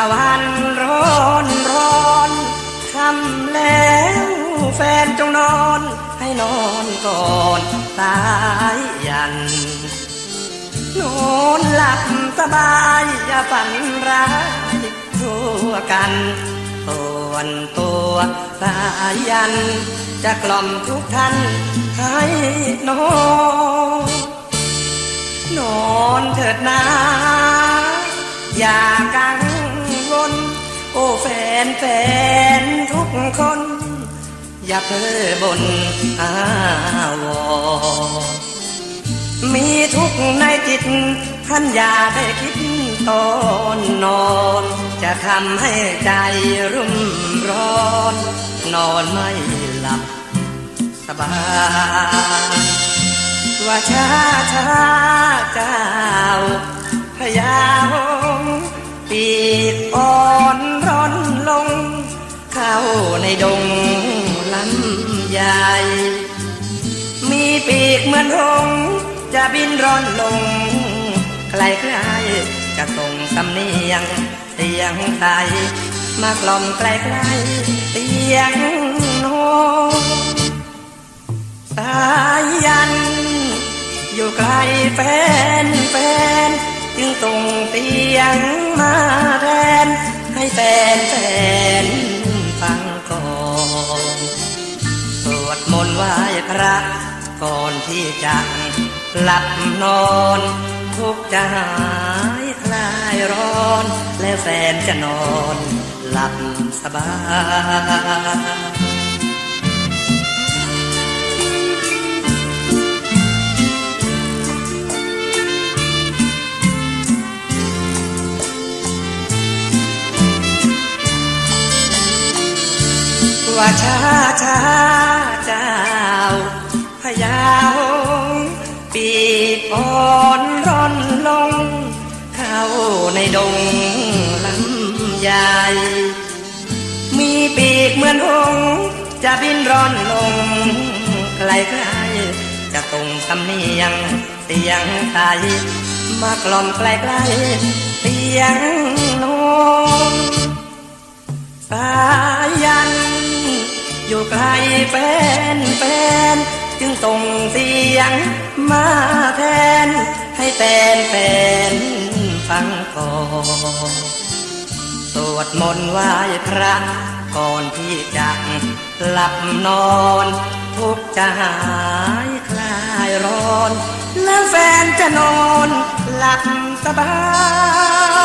ะวันร้อนร้อนคำแล้วแฟนจงนอน ให้นอนก่อนสายยัน นอนหลับสบายอย่าฝันร้ายทั่วกันส่วนตัวสายัน จะกล่อมทุกท่านให้นอน นอนเถิดนา คน อย่าเพ้อบนอาวรมีทุกข์ในจิตท่านอย่าได้คิดตอนนอน จะทำให้ใจรุ่มร้อน นอนไม่หลับสบายว่าช้าช้าเจ้าพยาหงส์ปีกอ่อนร้อน ในดงลำใหญ่ มีปีกเหมือนหงจะบินร่อนลงใครใครจะส่งสำเนียงเสียงไทยมากล่อมใกล้ใกล้ๆเสียงโนสายยัน อยู่ไกลแฟนแฟนจึงส่งเสียงมาแทนให้แฟนแฟน ไหว้พระก่อนที่จะหลับนอนทุกจะหายคลายร้อน และแฟนจะนอนหลับสบายว่าช้าช้า อ่อนร่อนลง เข้าในดงลำใหญ่มีปีกเหมือนหงจะบินร่อนลงไกลไกลจะส่งสำเนียงเสียงไทยมากล่อมไกลไกลเสียงโน้สายัน อยู่ไกลแฟนแฟน ส่งเสียงมาแทน ให้แฟนแฟนฟังก่อนสวดมนต์ไหว้พระ ก่อนที่จะหลับนอน ทุกจะหายคลายร้อน แล้วแฟนจะนอนหลับสบาย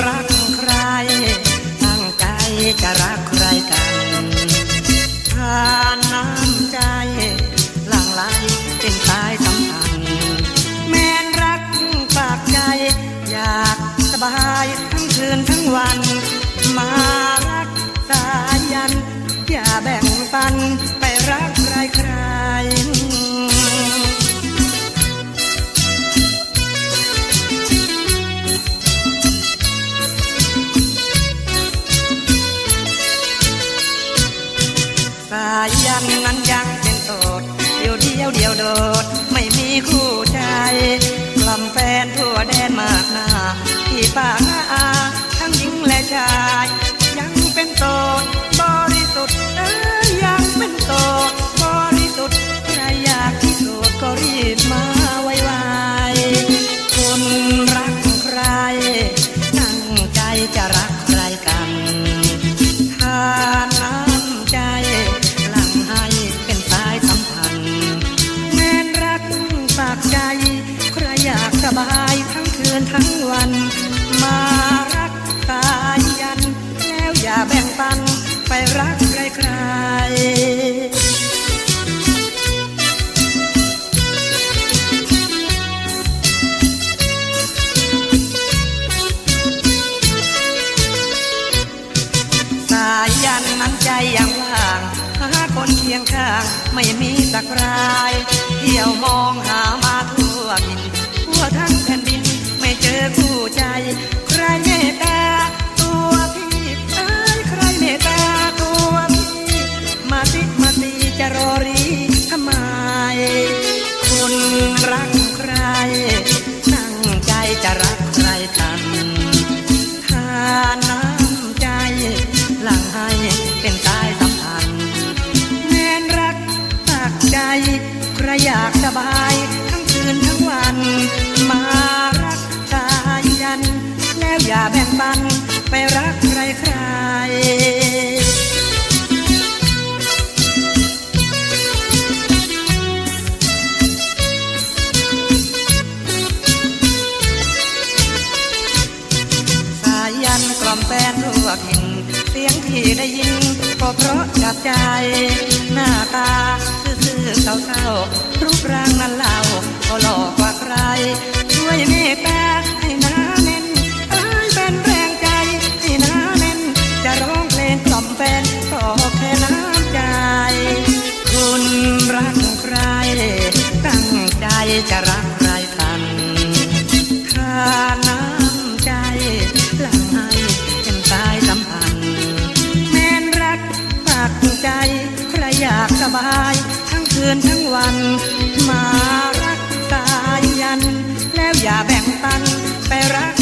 คายันนั้นยังเป็นโสดเดียวเดียวเดียวโดดางไม่มีสักราย เที่ยวมองหา บายทั้งคืนทั้งวัน มารักสายยัน แล้วอย่าแบ่งปันไปรักใครใครสายันกล่อมแฟนทั่วถิ่นเสียงที่ได้ยินก็เพราะจับใจ หน้าตาซื่อๆเศร้าๆ ใจ ใครอยากสบาย ทั้งคืนทั้งวัน มารักสายยัน แล้วอย่าแบ่งปันไปรัก